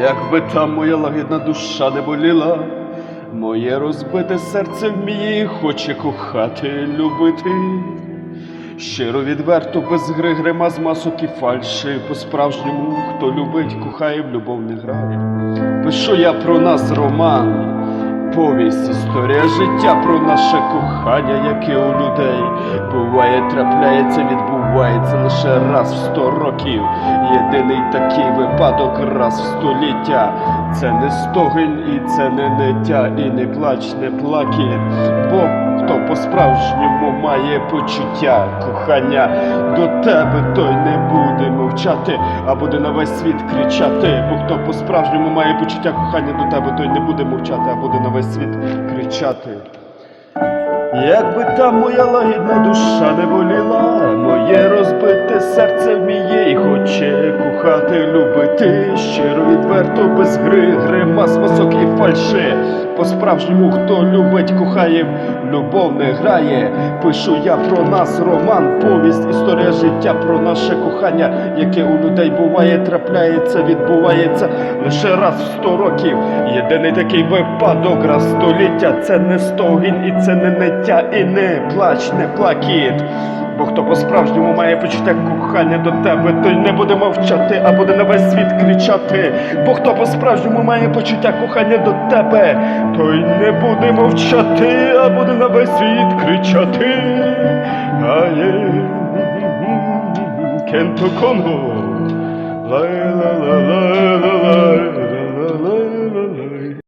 Якби там моя лагідна душа не боліла, моє розбите серце вміє, хоче кохати, любити. Щиро відверто, без гри, грима з масок і фальші, по-справжньому, хто любить, кохає, в любов не грає. Пишу я про нас роман, повість, історія життя про наше кохання, яке у людей буває, трапляється, відбувається лише раз в сто років. Єдиний такий випадок раз в століття. Це не стогін і це не ниття, і не плач, не плакіт. Бо хто по-справжньому має почуття кохання до тебе, той не буде мовчати, а буде на весь світ кричати. Бо хто по-справжньому має почуття кохання до тебе, той не буде мовчати, а буде на весь світ кричати. Якби там моя лагідна душа не боліла, моє розбите серце вміє і хоче кохати, любити щиро відверто, без гри, гримас, масок і фальши. По-справжньому, хто любить, кохає, любов не грає. Пишу я про нас роман, повість, історія життя про наше кохання, яке у людей буває, трапляється, відбувається лише раз в сто років. Єдиний такий випадок раз століття. Це не стогін і це не ниття, і не плач, не плакіт. Бо хто по-справжньому має почуття кохання до тебе, той не буде мовчати, а буде на весь світ кричати. Бо хто по-справжньому має почуття кохання до тебе, той не буде мовчати, а буде на весь світ кричати. Ає, кенто конго, ла ла ла ла